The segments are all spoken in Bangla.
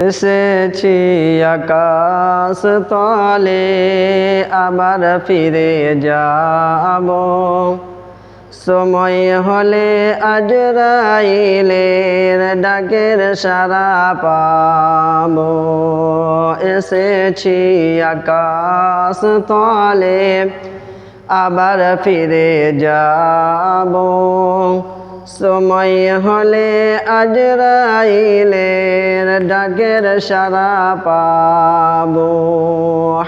এসেছি আকাশ তলে, আবার ফিরে যাব। সময় হলে আজরাইলের ডাকের সারা পাব। এসেছি আকাশ তলে, আবার ফিরে যাব। সময় হলে আজরাইলের ডাকের সারা পাব।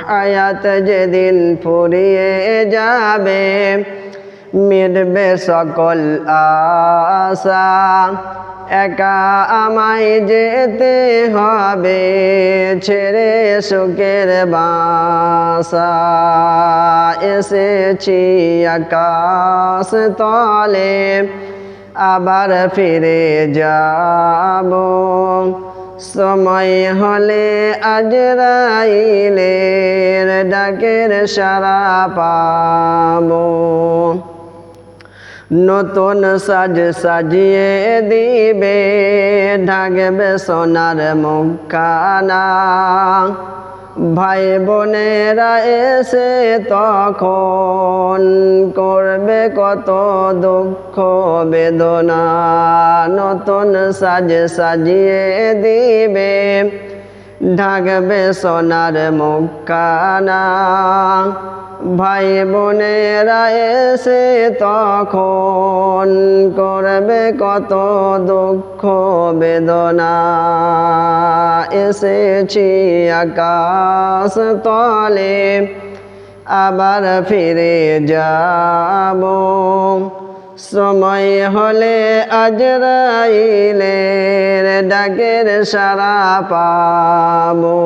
হায়াত যেদিন ফুরিয়ে যাবে, মিটবে সকল আশা। একা আমায় যেতে হবে, ছেড়ে সুখের বাসা। এসেছি আকাশ তলে আবার ফিরে যাব। সময় হলে আজ আজরাইলের ডাকের সারা পাব। নতুন সাজ সাজিয়ে দিবে, ঢাকবে সোনার মুখানা ভাই বোনেরা এসে তখন করবে কত দুঃখ, বেদনা, নতুন সাজ সাজিয়ে দিবে। ঢাকবে সোনার মুখানা ভাই বোনেরা এসে তখন করবে কত দুঃখ, বেদনা। এসেছি আকাশ তলে, আবার ফিরে যাব। সময় হলে আজরাইলের ডাকের সারা পাবো।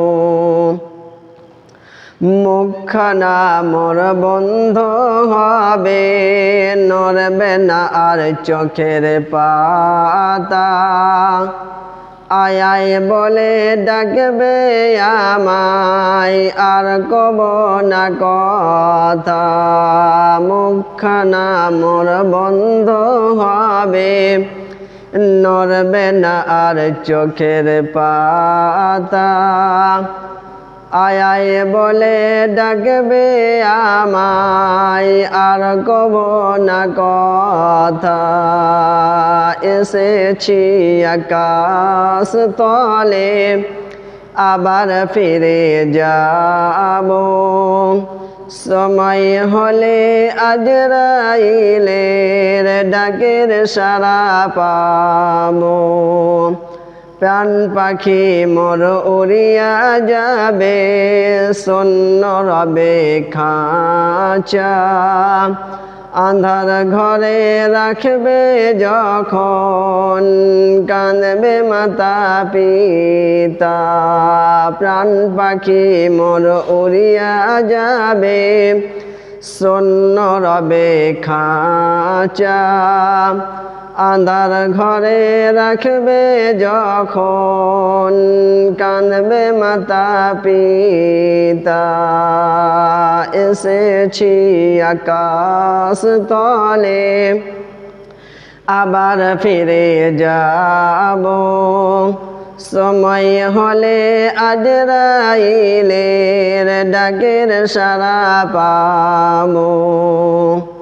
মুখখানা মোর বন্ধ হবে, নড়বে না আর চোখের পাতা। আয় আয় বলে ডাকবে আমায়, আর কব না কথা। মুখখানা মোর বন্ধ হবে, নড়বে না আর চোখের পাতা। আয় আয় বলে ডাকবে আমায়, আর কব না কথা। এসেছি আকাশ তলে, আবার ফিরে যাব। সময় হলে আজরাইলের ডাকের সারা পাবো। প্রাণ পাখি মোর উড়িয়া যাবে, শূন্য রবে খাঁচা। আন্ধার ঘরে রাখবে যখন, কাঁদবে মাতা পিতা। প্রাণ পাখি মোর উড়িয়া যাবে, শূন্য রবে খাঁচা। আন্ধার ঘরে রাখবে যখন কাঁদবে মাতা পিতা। এসেছি আকাশ তলে, আবার ফিরে যাব। সময় হলে আজরাইলের ডাকের সারা পাবো।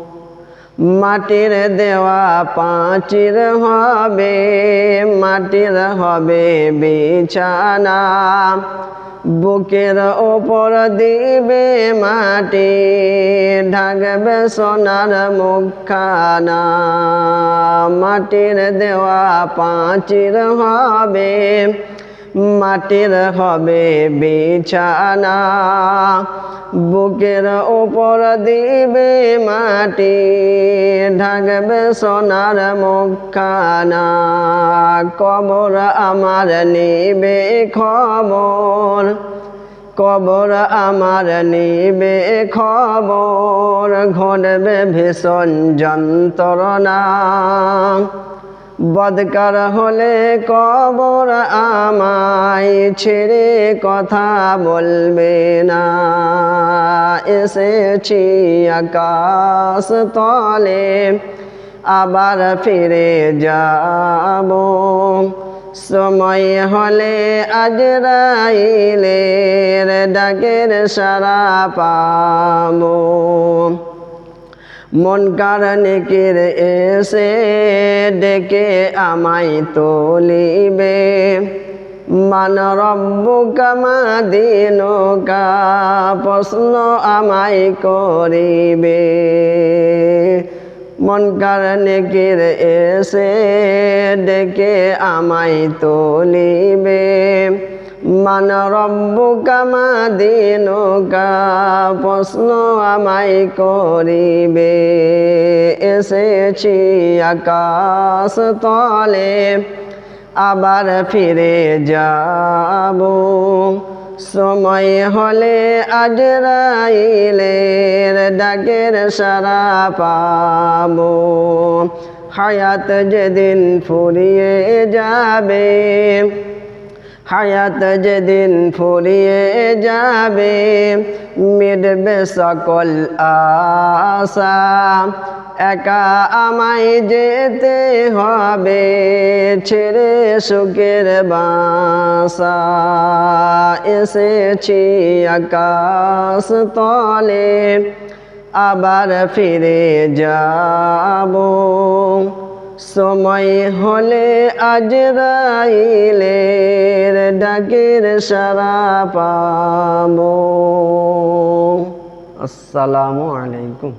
মাটির দেওয়া পাঁচির হবে, মাটির হবে বিছানা। বুকের ওপর দিবে মাটি, ঢাকবে সোনার মুখানা মাটির দেওয়া পাঁচির হবে মাটির হবে বিছানা, বুকের ওপর দিবে মাটি, ঢাকবে সোনার মুখানা কবর আমার নিবে খবর, কবর আমার নিবে খবর, ঘটবে ভীষণ যন্ত্রণা। বদকার হলে কবর আমায় ছেড়ে কথা বলবে না। এসেছি আকাশ তলে, আবার ফিরে যাব। সময় হলে আজরাইলের ডাকের সারা পাবো। মন কারণিকির এসে ডেকে আমায় তোলিবে। মান রব্বুকা দিনকা, প্রশ্ন আমায় করিবে। মন কারণিকির এসে ডেকে আমায় তোলিবে। মান রব্বুকা দিনকা, প্রশ্ন আমায় করিবে। এসেছি আকাশ তলে, আবার ফিরে যাব। সময় হলে আজরাইলের ডাকের সারা পাবো। হায়াত যেদিন ফুরিয়ে যাবে হায়াত যেদিন ফুরিয়ে যাবে, মিটবে সকল আশা। একা আমায় যেতে হবে, ছেড়ে সুখের বাসা। এসেছি আকাশ তলে, আবার ফিরে যাব। সময় হলে আজরাইলের ডাকের সারা পাবো। আসসালামু আলাইকুম।